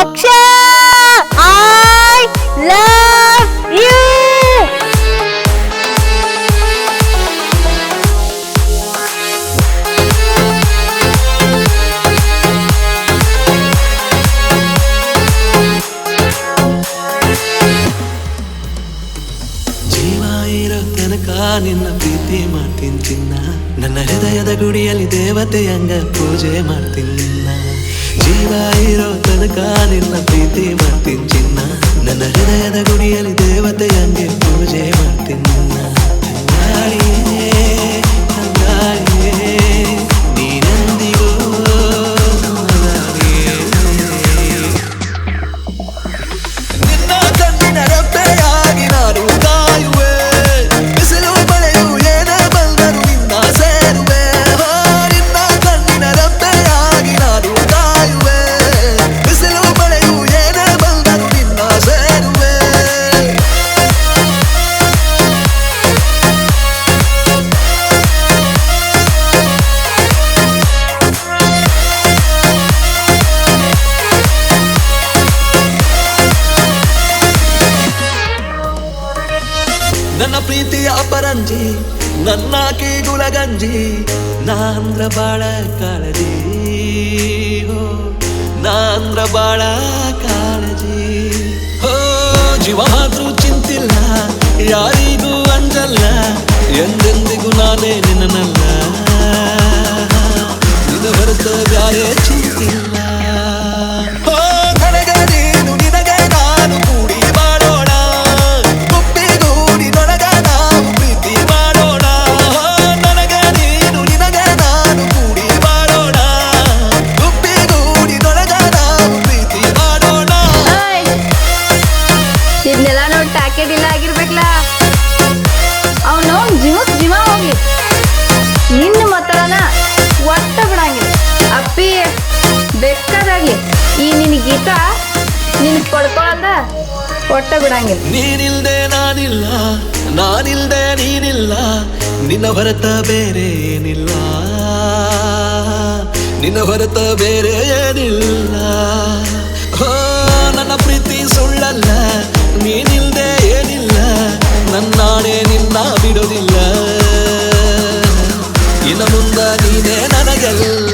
Aksha I love you ಜೀವ ಇರೋ ನಿನ್ನ ಪ್ರೀತಿ ಮಾಡ್ತೀನಿ ಚಿನ್ನ. ನನ್ನ ಹೃದಯದ ಗುಡಿಯಲ್ಲಿ ದೇವತೆಯಂಗ ಪೂಜೆ ಮಾಡ್ತೀನಿ ಜೀವ ಇರೋ ತನಕ ನಿನ್ನ ಪ್ರೀತಿ ಮಾಡ್ತೀನಿ ಚಿನ್ನ. ನನ್ನ ಹೃದಯದ ನನ್ನ ಪ್ರೀತಿಯ ಅಪರಂಜಿ, ನನ್ನ ಕೀಗುಲ ಗಂಜಿ ನಾಂದ್ರ ಬಾಳ ಕಾಳಜಿ. ನಾಂದ್ರ ಬಾಳ ಕಾಳಜಿ. ಹೋ, ಜೀವಾದ್ರೂ ಚಿಂತಿಲ್ಲ, ಯಾರಿಗೂ ಅಂಜಲ್ಲ, ಎಂದೆಂದಿಗೂ ನಾನೇ ನಿನ್ನನಲ್ಲ. ನಿನ್ನ ಹೊರತ ರೊಕ್ಕ ಬಿಡಂಗಿಲ್ಲ. ನಾನಿಲ್ಲ, ನಾನಿಲ್ದೆ ನೀನಿಲ್ಲ, ನಿನ್ನ ಹೊರತ ಬೇರೆ ಏನಿಲ್ಲ. ನಿನ್ನ ಹೊರತ ಬೇರೆ ಏನಿಲ್ಲ. ನನ್ನ ಪ್ರೀತಿ ಸುಳ್ಳಲ್ಲ, ನೀನಿಲ್ದೆ ಏನಿಲ್ಲ, ನನ್ನಾಣೆ ನಿನ್ನ ಬಿಡೋದಿಲ್ಲ. ಇನ್ನು ಮುಂದ ನೀನೇ ನನಗೆಲ್ಲ.